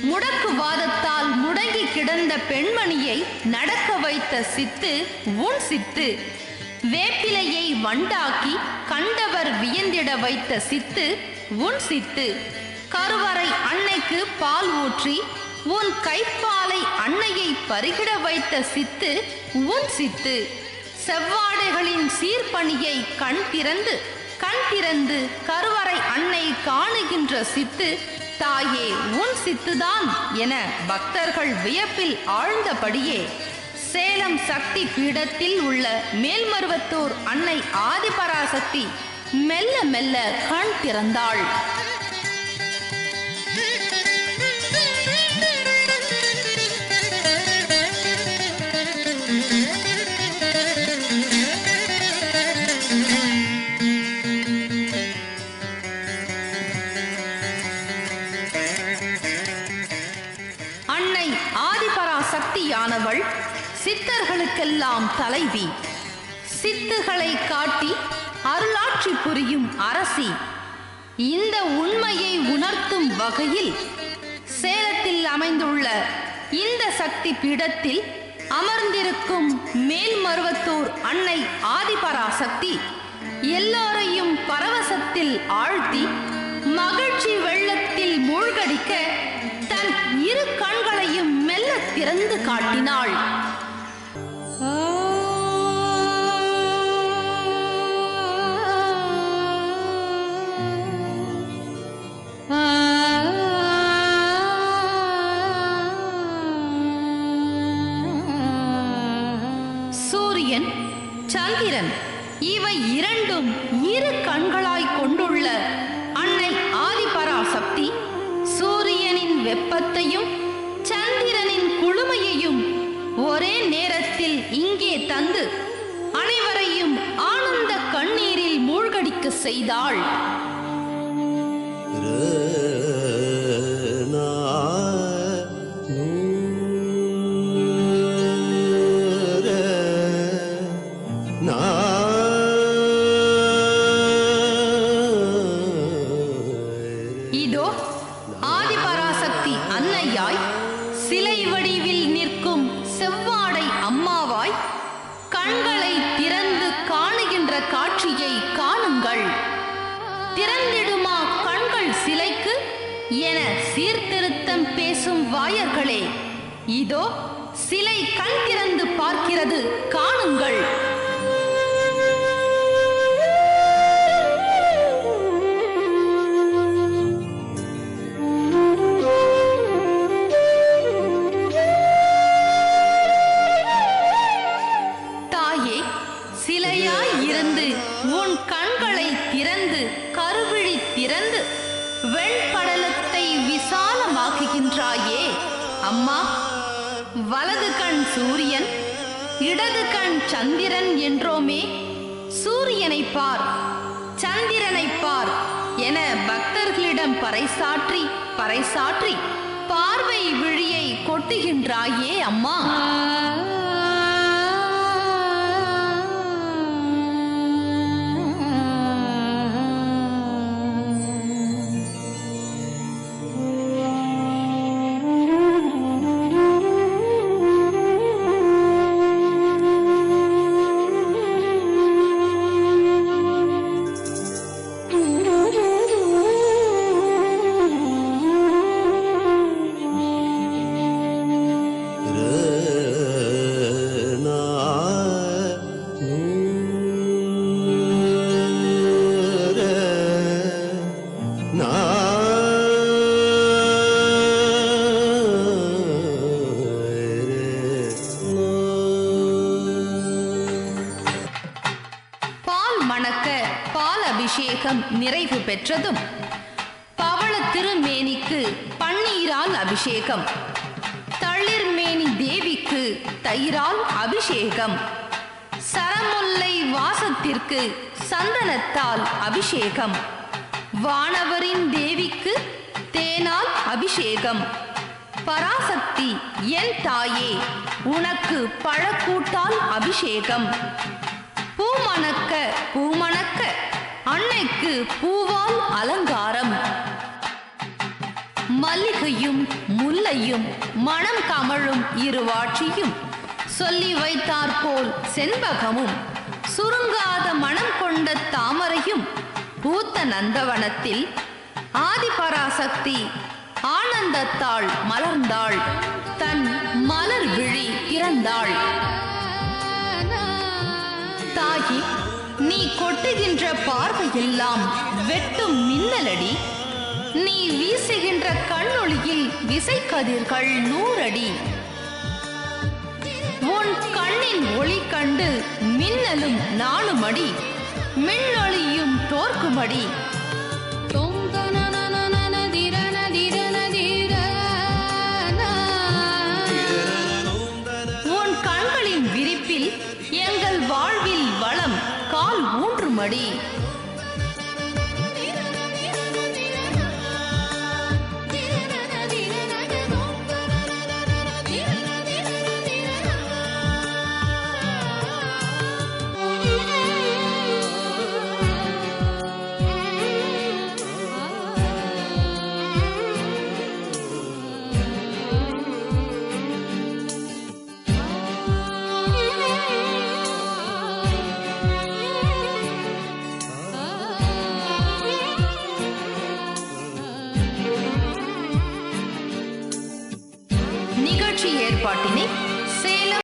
முடக்குவாதத்தால் முடங்கி கிடந்த பெண்மணியை நடக்க வைத்த சித்து உன் சித்து. வேப்பிலையை வண்டாக்கி கண்டவர் வியந்திட வைத்த சித்து உன் சித்து. கருவறை அன்னைக்கு பால் ஊற்றி உன் கைப்பாலை அன்னையை பருகிட வைத்த சித்து உன் சித்து. செவ்வாடைகளின் சீர்பணியை கண் திறந்து கண் திறந்து கருவறை அன்னை காணுகின்ற சித்து தாயே உன் சித்துதான் என பக்தர்கள் வியப்பில் ஆழ்ந்தபடியே சேலம் சக்தி பீடத்தில் உள்ள மேல்மருவத்தூர் அன்னை ஆதிபராசக்தி மெல்ல மெல்ல கண் திறந்தாள். சக்தியானவள் சித்தர்களுக்கெல்லாம் தலைவி. சித்துகளை காட்டி அருளாட்சி புரியும் அரசி. இந்த உண்மையை உணர்த்தும் வகையில் சேலத்தில் அமைந்துள்ள இந்த சக்தி பீடத்தில் அமர்ந்திருக்கும் மேல்மருவத்தூர் அன்னை ஆதிபராசக்தி எல்லோரையும் பரவசத்தில் ஆழ்த்தி மகிழ்ச்சி வெள்ளத்தில் மூழ்கடிக்க தன் இரு கண்களையும் மெல்ல திறந்து காட்டினாள். சூரியன் சந்திரன் இவை இரண்டும் இரு கண்களாய் கொண்டுள்ள அன்னை வெப்பத்தையும் சந்திரனின் குளுமையையும் ஒரே நேரத்தில் இங்கே தந்து அனைவரையும் ஆனந்த கண்ணீரில் மூழ்கடிக்க செய்தாள். இதோ ஆதிபராசக்தி அன்னையாய் சிலை வடிவில் நிற்கும் செவ்வாடை அம்மாவாய் கண்களை திறந்து காணுகின்ற காட்சியை காணுங்கள். திறந்திடுமா கண்கள் சிலைக்கு என சீர்திருத்தம் பேசும் வாயர்களே இதோ சிலை கண் திறந்து பார்க்கிறது காணுங்கள். திறந்து வெண்படலத்தை விசாலமாக்குகின்றாயே. அம்மா வலது கண் சூரியன் இடது கண் சந்திரன் என்றோமே சூரியனை பார் சந்திரனை பார் என பக்தர்களிடம் பறைசாற்றி பறைசாற்றி பார்வை விழியை கொட்டுகின்றாயே அம்மா. அபிஷேகம் நிறைவு பெற்றதும் பவள திருமேனிக்கு பன்னீரால் அபிஷேகம் தளிர்மேனி தேவிக்கு தயிரால் அபிஷேகம் சரமுல்லை வாசத்திற்கு சந்தனத்தால் அபிஷேகம் வானவரின் தேவிக்கு தேனால் அபிஷேகம். பராசக்தி என் தாயே உனக்கு பழக்கூட்டால் அபிஷேகம். பூமணக்க பூமணக்க அன்னைக்கு பூவால் அலங்காரம். மல்லிகையும் முல்லையும் மனம் கமழும் இருவாட்சியும் சொல்லி வைத்தாற்போல் செண்பகமும் சுருங்காத மனம் கொண்ட தாமரையும் பூத்த நந்தவனத்தில் ஆதிபராசக்தி ஆனந்தத்தாள் மலர்ந்தாள். தன் மலர் விழி திறந்தாள் தாயி நீ கொட்டுகின்ற பார்வையெல்லாம் வெட்டும் மின்னலடி. நீ வீசுகின்ற கண்ணொளியில் விசைக்கதிர்கள் நூறடி. உன் கண்ணின் ஒளி கண்டு மின்னலும் நாளுமடி மின்னொளியும் தோற்குமடி. 力。以